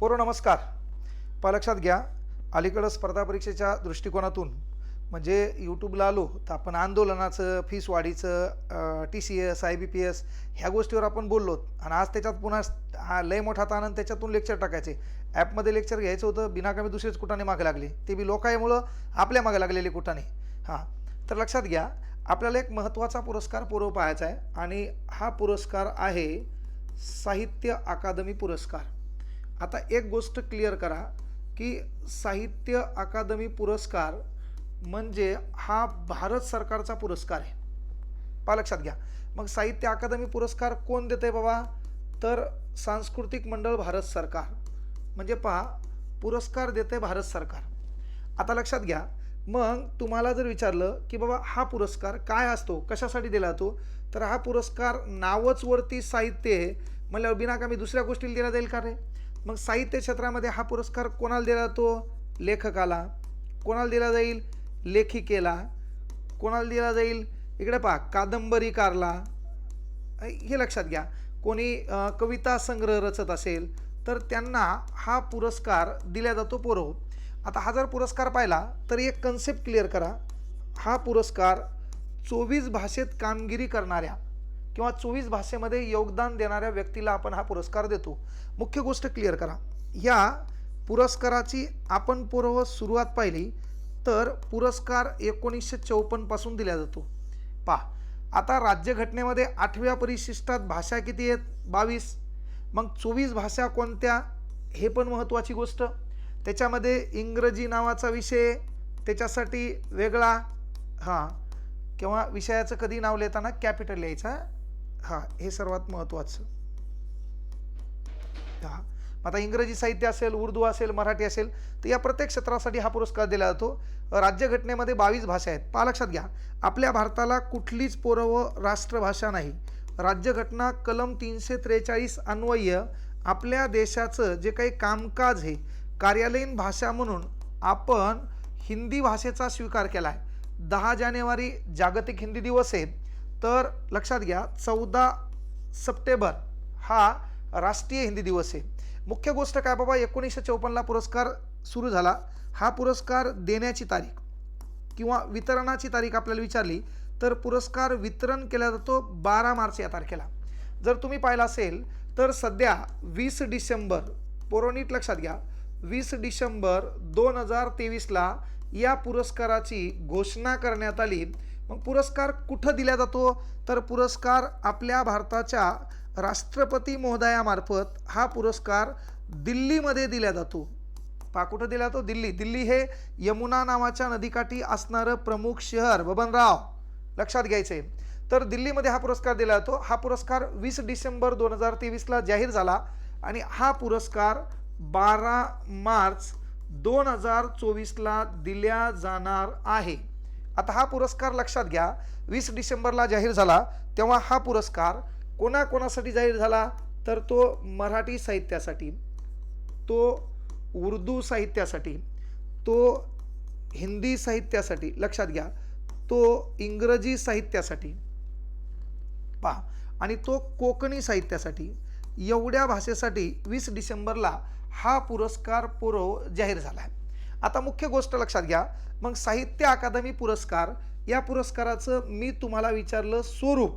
पोरो नमस्कार. पहा लक्षात घ्या अलीकडं स्पर्धा परीक्षेच्या दृष्टिकोनातून म्हणजे यूट्यूबला आलो तर आपण आंदोलनाचं फीस वाढीचं T C S I B P S ह्या गोष्टीवर आपण बोललो आणि आज त्याच्यात पुन्हा हा लय मोठा ताण त्याच्यातून लेक्चर टाकायचे. ॲपमध्ये लेक्चर घ्यायचं होतं बिनाकामी दुसरेच कुठाने मागे लागले. ते बी लोकांमुळं आपल्या मागे लागलेले कुठाने. हां तर लक्षात घ्या आपल्याला एक महत्त्वाचा पुरस्कार पूर्व पाहायचा आहे आणि हा पुरस्कार आहे साहित्य अकादमी पुरस्कार. आता एक गोष्ट क्लिअर करा की साहित्य अकादमी पुरस्कार म्हणजे हा भारत सरकारचा पुरस्कार आहे. पहा लक्षात घ्या. मग साहित्य अकादमी पुरस्कार कोण देते बाबा? तर सांस्कृतिक मंडळ भारत सरकार. म्हणजे पहा पुरस्कार देते भारत सरकार. आता लक्षात घ्या. मग तुम्हाला जर विचारलं की बाबा हा पुरस्कार काय असतो? कशासाठी दिला जातो? तर हा पुरस्कार नावच वरती साहित्य आहे. म्हणल्यावर बिनाकामी दुसऱ्या गोष्टीला दिला जाईल का रे? मग साहित्य क्षेत्रामध्ये हा पुरस्कार कोणाला दिला जातो? लेखकाला. कोणाला दिला जाईल? लेखिकेला. कोणाला दिला जाईल? इकडे पहा कादंबरीकारला. हे लक्षात घ्या. कोणी कविता संग्रह रचत असेल तर त्यांना हा पुरस्कार दिला जातो पोरव. आता हा जर पुरस्कार पाहिला तर एक कन्सेप्ट क्लिअर करा. हा पुरस्कार चोवीस भाषेत कामगिरी करणाऱ्या किंवा चोवीस भाषेमध्ये योगदान देणाऱ्या व्यक्तीला आपण हा पुरस्कार देतो. मुख्य गोष्ट क्लिअर करा. या पुरस्काराची आपण पूर्व सुरुवात पाहिली तर पुरस्कार एकोणीसशे चौपन्नपासून दिला जातो. पहा आता राज्यघटनेमध्ये आठव्या परिशिष्टात भाषा किती आहेत? बावीस. मग चोवीस भाषा कोणत्या? हे पण महत्त्वाची गोष्ट. त्याच्यामध्ये इंग्रजी नावाचा विषय त्याच्यासाठी वेगळा हां किंवा विषयाचं कधी नाव लिहिताना कॅपिटल लिहायचा हां हे सर्वात महत्त्वाचं. हां. आता इंग्रजी साहित्य असेल उर्दू असेल मराठी असेल तर या प्रत्येक क्षेत्रासाठी हा पुरस्कार दिला जातो. राज्यघटनेमध्ये बावीस भाषा आहेत. पहा लक्षात घ्या. आपल्या भारताला कुठलीच पूर्व राष्ट्रभाषा नाही. राज्यघटना कलम तीनशे त्रेचाळीस अन्वय आपल्या देशाचं जे काही कामकाज आहे कार्यालयीन भाषा म्हणून आपण हिंदी भाषेचा स्वीकार केला आहे दहा जानेवारी जागतिक हिंदी दिवस आहे तर लक्षात घ्या चौदा सप्टेंबर हा राष्ट्रीय हिंदी दिवस आहे. मुख्य गोष्ट काय बाबा? एकोणीसशे चौपन्नला पुरस्कार सुरू झाला. हा पुरस्कार देण्याची तारीख किंवा वितरणाची तारीख आपल्याला विचारली तर पुरस्कार वितरण केला जातो बारा मार्च या तारखेला. जर तुम्ही पाहिला असेल तर सध्या वीस डिसेंबर पोरोनीट लक्षात घ्या वीस डिसेंबर दोन हजार तेवीसला या पुरस्काराची घोषणा करण्यात आली. मग पुरस्कार कुठं दिला जातो? तर पुरस्कार आपल्या भारताच्या राष्ट्रपती महोदयामार्फत हा पुरस्कार दिल्लीमध्ये दिला जातो. पा कुठं दिला जातो? दिल्ली. दिल्ली हे यमुना नावाच्या नदीकाठी असणारं प्रमुख शहर. बबनराव लक्षात घ्यायचं आहे तर दिल्लीमध्ये हा पुरस्कार दिला जातो. हा पुरस्कार वीस डिसेंबर दोन हजार तेवीसला जाहीर झाला आणि हा पुरस्कार बारा मार्च दोन हजार चोवीसला दिल्या जाणार आहे. आता हा पुरस्कार लक्षात घ्या. वीस डिसेंबरला जाहीर झाला तेव्हा हा पुरस्कार कोणाकोणासाठी जाहीर झाला? तर तो मराठी साहित्यासाठी तो उर्दू साहित्यासाठी तो हिंदी साहित्यासाठी लक्षात घ्या तो इंग्रजी साहित्यासाठी पहा आणि तो कोकणी साहित्यासाठी एवढ्या भाषेसाठी वीस डिसेंबरला हा पुरस्कार पुरव जाहीर झाला आहे. आता मुख्य गोष्ट लक्षात घ्या. मग साहित्य अकादमी पुरस्कार या पुरस्काराचं मी तुम्हाला विचारलं स्वरूप.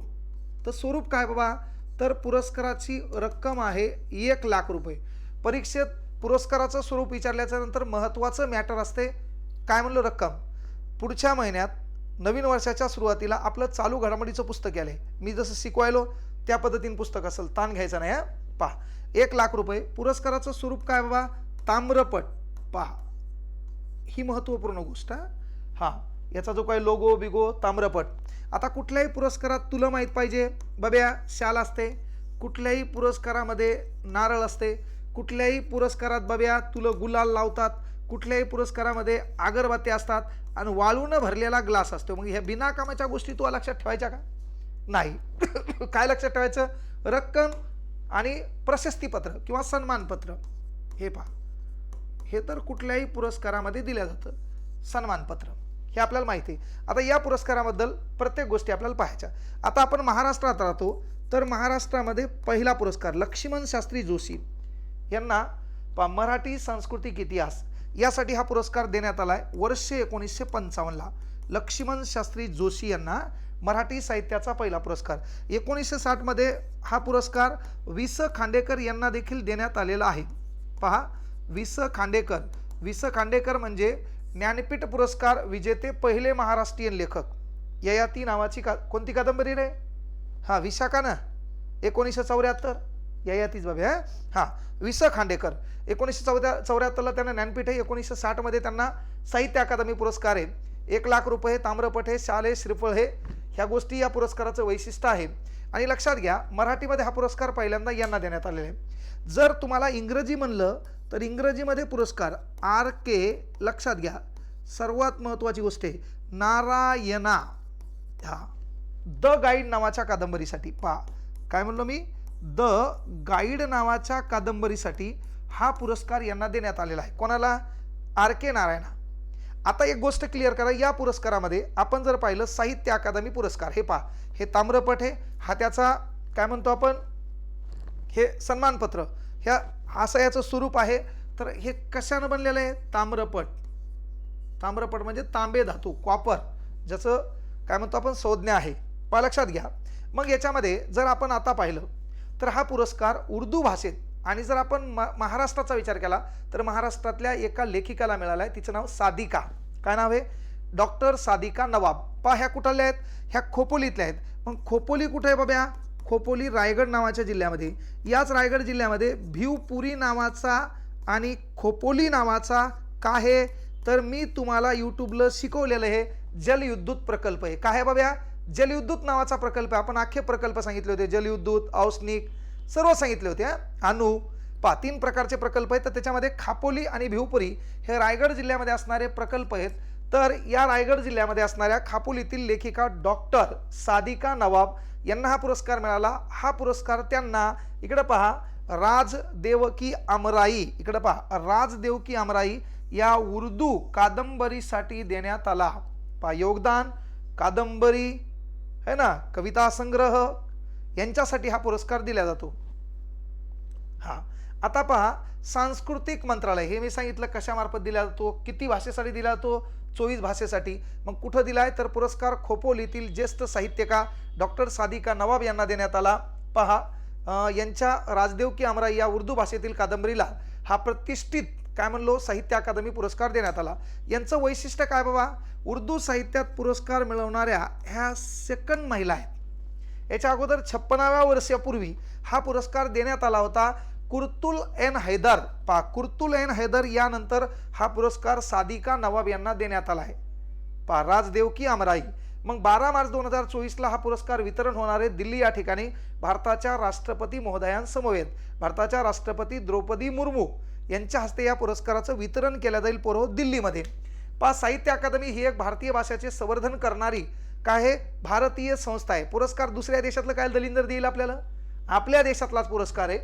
तर स्वरूप काय बाबा? तर पुरस्काराची रक्कम आहे एक लाख रुपये. परीक्षेत पुरस्काराचं स्वरूप विचारल्याच्या नंतर महत्त्वाचं मॅटर असते. काय म्हणलं रक्कम? पुढच्या महिन्यात नवीन वर्षाच्या सुरुवातीला आपलं चालू घडामोडीचं पुस्तक आलं मी जसं शिकवायलो त्या पद्धतीने पुस्तक असेल. ताण घ्यायचा नाही हा? पहा. एक लाख रुपये. पुरस्काराचं स्वरूप काय बाबा? ताम्रपट. पहा. ही महत्त्वपूर्ण गोष्ट हा. हां याचा जो काही लोगो बिगो ताम्रपट आता कुठल्याही पुरस्कारात तुला माहीत पाहिजे बब्या शाल असते कुठल्याही पुरस्कारामध्ये नारळ असते कुठल्याही पुरस्कारात बब्या तुला गुलाल लावतात कुठल्याही पुरस्कारामध्ये अगरबत्त्या असतात आणि वाळून भरलेला ग्लास असतो. मग ह्या बिनाकामाच्या गोष्टी तुला लक्षात ठेवायच्या का? नाही. काय लक्षात ठेवायचं? रक्कम आणि प्रशस्तीपत्र किंवा सन्मानपत्र. हे पहा. हे तर कुठल्याही पुरस्कारामध्ये दिलं जातं. सन्मानपत्र. हे आपल्याला माहिती आहे. आता या पुरस्काराबद्दल प्रत्येक गोष्टी आपल्याला पाहायच्या. आता आपण महाराष्ट्रात राहतो तर महाराष्ट्रामध्ये पहिला पुरस्कार लक्ष्मण शास्त्री जोशी यांना पहा मराठी सांस्कृतिक इतिहास यासाठी हा पुरस्कार देण्यात आला आहे वर्ष एकोणीसशे पंचावन्नला लक्ष्मण शास्त्री जोशी यांना मराठी साहित्याचा पहिला पुरस्कार. एकोणीसशे साठमध्ये हा पुरस्कार वि स खांडेकर यांना देखील देण्यात आलेला आहे. पहा वि स खांडेकर. वि स खांडेकर म्हणजे ज्ञानपीठ पुरस्कार विजेते पहिले महाराष्ट्रीयन लेखक. ययाती नावाची का कोणती कादंबरी रे? हां विशाखा ना? एकोणीसशे चौऱ्याहत्तर. ययातीच बाबी हां? हां वि स खांडेकर. एकोणीसशे चौदा चौऱ्याहत्तरला त्यांना ज्ञानपीठ आहे. एकोणीसशे साठमध्ये त्यांना साहित्य अकादमी पुरस्कार आहे. एक लाख रुपये ताम्रपट हे शाले श्रीफळ हे ह्या गोष्टी या पुरस्काराचं वैशिष्ट्य आहे. आणि लक्षात घ्या मराठीमध्ये हा पुरस्कार पहिल्यांदा यांना देण्यात आलेला आहे. जर तुम्हाला इंग्रजी म्हणलं तर इंग्रजीमध्ये पुरस्कार आर के लक्षात घ्या. सर्वात महत्त्वाची गोष्ट आहे नारायणा. ह्या द गाईड नावाच्या कादंबरीसाठी. पा काय म्हणलो मी? द गाईड नावाच्या कादंबरीसाठी हा पुरस्कार यांना देण्यात आलेला आहे. कोणाला? आर के नारायणा. आता एक गोष्ट क्लिअर करा. या पुरस्कारामध्ये आपण जर पाहिलं साहित्य अकादमी पुरस्कार. हे पहा. हे ताम्रपट हे हा त्याचा काय म्हणतो आपण? हे सन्मानपत्र. ह्या असं याचं स्वरूप आहे. तर हे कशानं बनलेलं आहे? ताम्रपट. ताम्रपट म्हणजे तांबे धातू कॉपर ज्याचं काय म्हणतो आपण संज्ञा आहे. पहा लक्षात घ्या. मग याच्यामध्ये जर आपण आता पाहिलं तर हा पुरस्कार उर्दू भाषेत आणि जर आपण म महाराष्ट्राचा विचार केला तर महाराष्ट्रातल्या एका लेखिकाला मिळाला आहे तिचं नाव सादिका. काय नाव आहे? डॉक्टर सादिका नवाब. पहा ह्या कुठल्या आहेत? ह्या खोपोलीतल्या आहेत. मग खोपोली कुठे आहे बाब्या? खोपोली रायगड नावाच्या जिल्ह्यामध्ये. याच रायगड जिल्ह्यामध्ये भिवपुरी नावाचा आणि खोपोली नावाचा का आहे तर मी तुम्हाला यूट्यूबला शिकवलेलं हे जलविद्युत प्रकल्प आहे काय आहे बाब्या जलविद्युत नावाचा प्रकल्प आहे. आपण अख्खे प्रकल्प सांगितले होते. जलविद्युत औष्णिक सर्व सांगितले होते अनु पा तीन प्रकारचे प्रकल्प आहेत. तर त्याच्यामध्ये खापोली आणि भिवपुरी हे रायगड जिल्ह्यामध्ये असणारे प्रकल्प आहेत. तर या रायगड जिल्ह्यामध्ये असणाऱ्या खापोलीतील लेखिका डॉक्टर सादिका नवाब यांना हा पुरस्कार मिळाला. हा पुरस्कार त्यांना इकडं पहा राज देवकी अमराई इकडं पहा राज देवकी अमराई या उर्दू कादंबरीसाठी देण्यात आला. पहा योगदान कादंबरी है ना कविता संग्रह यांच्यासाठी हा पुरस्कार दिला जातो. हा. आता पहा सांस्कृतिक मंत्रालय हे मी सांगितलं कशामार्फत दिला जातो किती भाषेसाठी दिला जातो चोवीस भाषेसाठी. मग कुठं दिलाय? तर पुरस्कार खोपोलीतील ज्येष्ठ साहित्यिका डॉक्टर सादिका नवाब यांना देण्यात आला. पहा यांच्या राजदेव की अमराई या उर्दू भाषेतील कादंबरीला हा प्रतिष्ठित काय म्हणलो साहित्य अकादमी पुरस्कार देण्यात आला. यांचं वैशिष्ट्य काय बाबा? उर्दू साहित्यात पुरस्कार मिळवणाऱ्या ह्या सेकंड महिला आहेत. याच्या अगोदर छप्पनाव्या वर्षापूर्वी हा पुरस्कार देण्यात आला होता. कुर्तुल एन हैदर पा कुर्तुल एन हैदर यानंतर हा पुरस्कार सादिका नवाब यांना देण्यात आला आहे. पा राजदेव की अमराई. मग बारा मार्च दोन हजार चोवीसला हा पुरस्कार वितरण होणार आहे दिल्ली या ठिकाणी. भारताच्या राष्ट्रपती महोदयांसमवेत. भारताच्या राष्ट्रपती द्रौपदी मुर्मू यांच्या हस्ते या पुरस्काराचं वितरण केलं जाईल पुरव दिल्लीमध्ये. पा साहित्य अकादमी ही एक भारतीय भाषेचे संवर्धन करणारी काय आहे भारतीय संस्था आहे. पुरस्कार दुसऱ्या देशातलं काय दलिंदर देईल आपल्याला? आपल्या देशातलाच पुरस्कार आहे.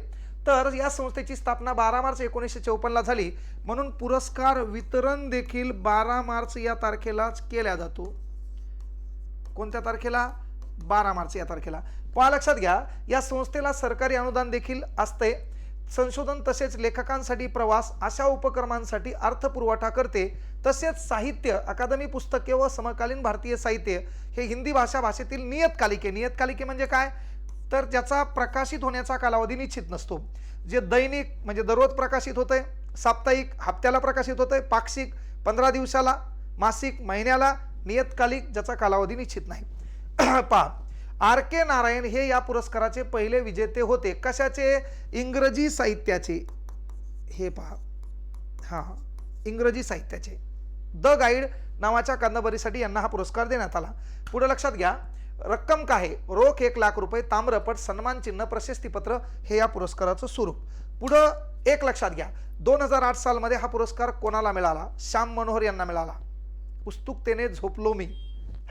तर या संस्थेची स्थापना बारा मार्च एकोणीसशे चौपन्नला झाली. म्हणून पुरस्कार वितरण देखील बारा मार्च या तारखेलाच केला जातो. कोणत्या तारखेला? बारा मार्च या तारखेला. पहा लक्षात घ्या या संस्थेला सरकारी अनुदान देखील असते संशोधन तसेच लेखकांसाठी प्रवास अशा उपक्रमांसाठी अर्थपुरवठा करते. तसेच साहित्य अकादमी पुस्तके व समकालीन भारतीय साहित्य हे हिंदी भाषा भाषेतील नियतकालिके. नियतकालिके म्हणजे काय? तर ज्याचा प्रकाशित होण्याचा कालावधी निश्चित नसतो. जे दैनिक म्हणजे दररोज प्रकाशित होतंय साप्ताहिक हप्त्याला प्रकाशित होतंय पाक्षिक पंधरा दिवसाला मासिक महिन्याला नियतकालिक ज्याचा कालावधी निश्चित नाही. पहा आर के नारायण हे या पुरस्काराचे पहिले विजेते होते. कशाचे? इंग्रजी साहित्याचे. हे पहा. हां इंग्रजी साहित्याचे. द गाईड नावाच्या कादंबरीसाठी यांना हा पुरस्कार देण्यात आला. पुढे लक्षात घ्या. रक्कम काय आहे? रोख एक लाख रुपये ताम्रपट सन्मान चिन्ह प्रशस्तीपत्र हे या पुरस्काराचं स्वरूप. पुढं एक लक्षात घ्या. दोन हजार आठ सालमध्ये हा पुरस्कार कोणाला मिळाला? श्याम मनोहर यांना मिळाला. उत्सुकतेने झोपलो मी.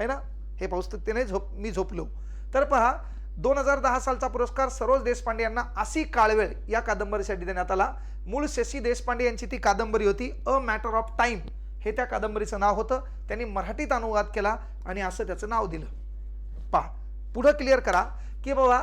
है ना? हे पुस्तकतेने झोप मी झोपलो. तर पहा दोन हजार दहा सालचा पुरस्कार सरोज देशपांडे यांना आसी काळवेळ या कादंबरीसाठी देण्यात आला. मूळ शशी देशपांडे यांची ती कादंबरी होती अ मॅटर ऑफ टाईम हे त्या कादंबरीचं नाव होतं. त्यांनी मराठीत अनुवाद केला आणि असं त्याचं नाव दिलं. पहा पुढं क्लिअर करा की बाबा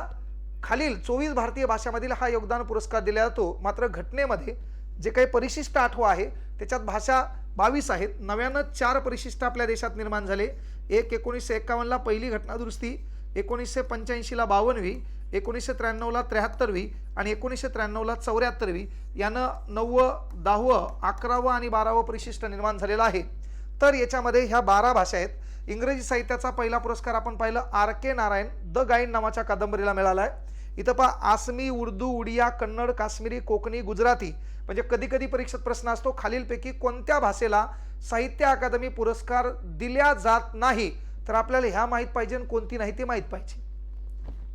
खालील चोवीस भारतीय भाषामधील हा योगदान पुरस्कार दिला जातो. मात्र घटनेमध्ये जे काही परिशिष्ट आठव आहे त्याच्यात भाषा बावीस आहेत. नव्यानं चार परिशिष्ट आपल्या देशात निर्माण झाले. एक एकोणीसशे एक्कावन्नला पहिली घटनादुरुस्ती एकोणीसशे पंच्याऐंशीला बावन्नवी एकोणीसशे त्र्याण्णवला त्र्याहत्तरवी आणि एकोणीसशे त्र्याण्णवला चौऱ्याहत्तरवी. यानं नववं दहावं अकरावं आणि बारावं परिशिष्ट निर्माण झालेलं आहे. तर याच्यामध्ये ह्या बारा भाषा आहेत. इंग्रजी साहित्याचा पहिला पुरस्कार आपण पाहिलं R K Narayan The Guide नावाच्या कादंबरीला मिळाला आहे. इथं पहा आसमी उर्दू उडिया कन्नड काश्मीरी कोकणी गुजराती म्हणजे कधी कधी परीक्षेत प्रश्न असतो. खालीलपैकी कोणत्या भाषेला साहित्य अकादमी पुरस्कार दिल्या जात नाही? तर आपल्याला ह्या माहीत पाहिजे आणि कोणती नाही ते माहीत पाहिजे.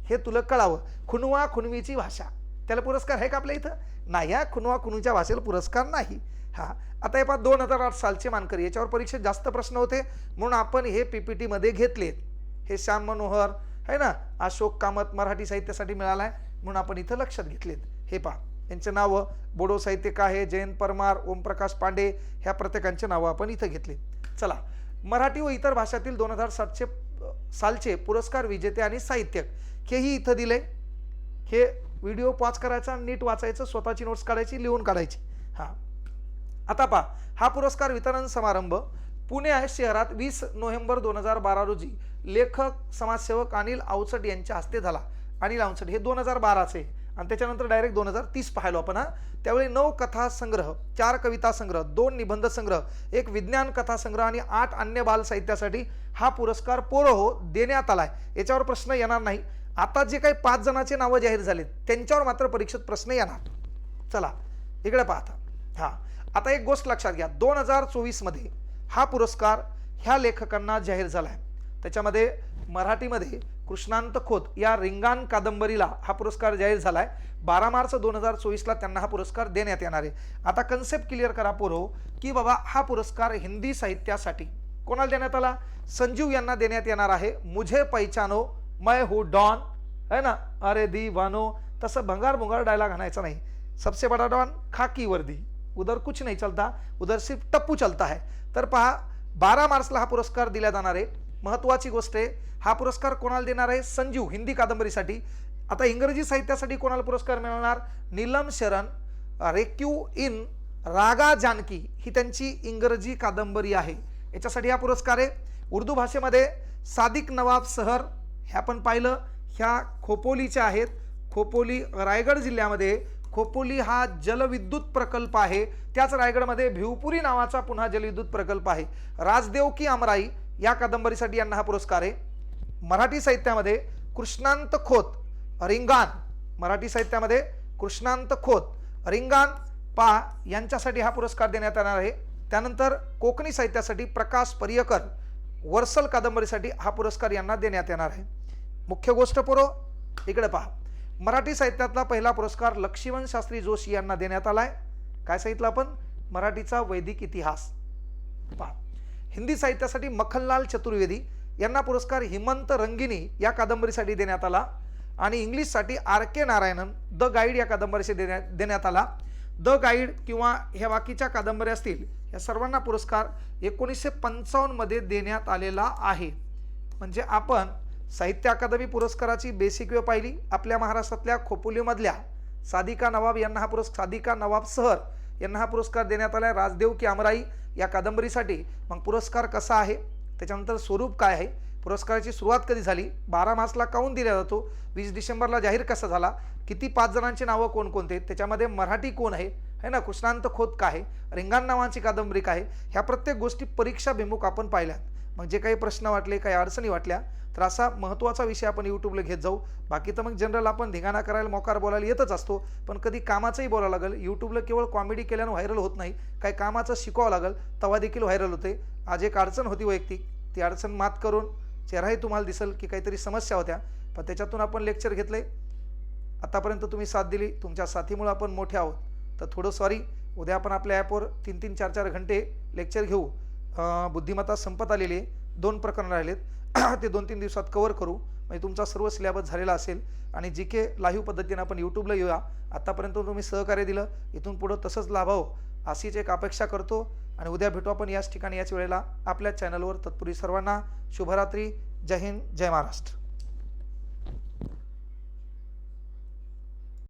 हे तुला कळावं. खुनवा खुनवीची भाषा. त्याला पुरस्कार आहे का आपल्या इथं? नाही या खुनवा खुनवीच्या भाषेला पुरस्कार नाही. हां. आता हे पहा दोन हजार आठ सालचे मानकरी याच्यावर परीक्षेत जास्त प्रश्न होते. म्हणून आपण हे पी पी टीमध्ये घेतलेत हे श्याम मनोहर है ना? अशोक कामत मराठी साहित्यासाठी मिळाला आहे म्हणून आपण इथं लक्षात घेतलेत. हे पहा यांचे नावं बोडो साहित्यिक आहे जयंत परमार ओमप्रकाश पांडे ह्या प्रत्येकांचे नावं आपण इथं घेतले. चला मराठी व इतर भाषातील दोन हजार सातशे सालचे पुरस्कार विजेते आणि साहित्यक हेही इथं दिले. हे व्हिडिओ पॉज करायचा नीट वाचायचं स्वतःची नोट्स काढायची लिहून काढायची. हां. आता पहा हा पुरस्कार वितरण समारंभ पुणे शहरात वीस नोव्हेंबर दोन हजार बारा रोजी लेखक समाजसेवक अनिल आवचट यांच्या हस्ते झाला. अनिल आवचट हे दोन हजार बाराचे आणि त्याच्यानंतर डायरेक्ट दोन हजार तीस पाहिलो आपण हा. त्यावेळी नऊ कथा संग्रह चार कविता संग्रह दोन निबंध संग्रह एक विज्ञान कथा संग्रह आणि आठ अन्य बाल साहित्यासाठी हा पुरस्कार पोरहो देण्यात आलाय. याच्यावर प्रश्न येणार नाही. आता जे काही पाच जणांचे नावं जाहीर झालेत त्यांच्यावर मात्र परीक्षेत प्रश्न येणार. चला इकडे पाहता हां. आता एक गोष्ट लक्षात घ्या. दोन हजार चोवीसमध्ये हा पुरस्कार ह्या लेखकांना जाहीर झाला आहे त्याच्यामध्ये मराठीमध्ये कृष्णांत खोत या रिंगाण कादंबरीला हा पुरस्कार जाहीर झाला आहे बारा मार्च दोन हजार चोवीसला त्यांना हा पुरस्कार देण्यात येणार आहे. आता कन्सेप्ट क्लिअर करा पोरो की बाबा हा पुरस्कार हिंदी साहित्यासाठी कोणाला देण्यात आला? संजीव यांना देण्यात येणार आहे. मुझे पैचानो मै हू डॉन. है ना? अरे दी वानो तसं भंगार भुंगार डायलॉग आणायचा नाही. सबसे बडा डॉन खाकी वर्दी. उधर कुछ नहीं चलता उधर सिर्फ टप्पू चलता है। तर पहा बारा मार्चला हा पुरस्कार दिला जाणार आहे. महत्त्वाची गोष्ट आहे हा पुरस्कार कोणाला देणार आहे? संजीव हिंदी कादंबरीसाठी. आता इंग्रजी साहित्यासाठी कोणाला पुरस्कार मिळणार? नीलम शरण रेक्यू इन रागा जानकी ही त्यांची इंग्रजी कादंबरी आहे. याच्यासाठी हा पुरस्कार आहे. उर्दू भाषेमध्ये सादिक नवाब सहर ह्या पण पाहिलं. ह्या खोपोलीच्या आहेत. खोपोली रायगड जिल्ह्यामध्ये खोपोली हा जलविद्युत प्रकल्प आहे. त्याच रायगडमध्ये भिवपुरी नावाचा पुन्हा जलविद्युत प्रकल्प आहे. राजदेव की अमराई या कादंबरीसाठी यांना हा पुरस्कार आहे. मराठी साहित्यामध्ये कृष्णांत खोत रिंगाण मराठी साहित्यामध्ये कृष्णांत खोत रिंगाण पा यांच्यासाठी हा पुरस्कार देण्यात येणार आहे. त्यानंतर कोकणी साहित्यासाठी प्रकाश परियकर वर्सल कादंबरीसाठी हा पुरस्कार यांना देण्यात येणार आहे. मुख्य गोष्ट पुरो इकडे पहा. मराठी साहित्यातला पहिला पुरस्कार लक्ष्मण शास्त्री जोशी यांना देण्यात आला आहे काय सांगितलं आपण? मराठीचा वैदिक इतिहास. पहा. हिंदी साहित्यासाठी मखनलाल चतुर्वेदी यांना पुरस्कार हिमंत रंगिनी या कादंबरीसाठी देण्यात आला आणि इंग्लिशसाठी R K Narayanan The Guide या कादंबरीशी देण्यात देण्यात आला. द गाईड किंवा ह्या बाकीच्या कादंबऱ्या असतील या सर्वांना पुरस्कार एकोणीसशे पंचावन्नमध्ये देण्यात आलेला आहे. म्हणजे आपण साहित्य अकादमी पुरस्काराची बेसिक वेळ पाहिली. आपल्या महाराष्ट्रातल्या खोपोलीमधल्या सादिका नवाब यांना हा पुरस्कार सादिका नवाब सहर यांना हा पुरस्कार देण्यात आला आहे राजदेव की अमराई या कादंबरीसाठी. मग पुरस्कार कसा आहे? त्याच्यानंतर स्वरूप काय आहे? पुरस्काराची सुरुवात कधी झाली? बारा मार्चला काऊन दिला जातो? वीस डिसेंबरला जाहीर कसा झाला? किती पाच जणांची नावं कोणकोणते? त्याच्यामध्ये मराठी कोण आहे? है ना? कृष्णांत खोत काय आहे? रिंगाण नावांची कादंबरी काय आहे? ह्या प्रत्येक गोष्टी परीक्षाभिमुख आपण पाहिल्यात. मग जे काही प्रश्न वाटले काही अडचणी वाटल्या तर असा महत्त्वाचा विषय आपण यूट्यूबला घेत जाऊ. बाकी तर मग जनरल आपण धिंगाणा करायला मोकार बोलायला येतच असतो. पण कधी कामाचंही बोलावं लागेल. यूट्यूबला केवळ कॉमेडी केल्यानं व्हायरल होत नाही. काही कामाचं शिकावं लागेल. तेव्हा देखील व्हायरल होते. आज एक अडचण होती वैयक्तिक. ती अडचण मात करून चेहराही तुम्हाला दिसेल की काहीतरी समस्या होत्या. पण त्याच्यातून आपण लेक्चर घेतले. आतापर्यंत तुम्ही साथ दिली. तुमच्या साथीमुळं आपण मोठे आहोत. तर थोडं सॉरी उद्या आपण आपल्या ॲपवर तीन तीन चार चार घंटे लेक्चर घेऊ. बुद्धिमत्ता संपत आलेली आहे. दोन प्रकरण राहिलेत. ते दोन तीन दिवसात कवर करू. म्हणजे तुमचा सर्व सिलेबस झालेला असेल आणि जी के लाईव्ह पद्धतीने आपण यूट्यूबला येऊया. आत्तापर्यंत तुम्ही सहकार्य दिलं. इथून पुढं तसंच लाभावं. अशीच एक अपेक्षा करतो. आणि उद्या भेटू आपण याच ठिकाणी याच वेळेला आपल्या चॅनलवर तत्पूर्वी सर्वांना शुभरात्री. जय हिंद जय महाराष्ट्र.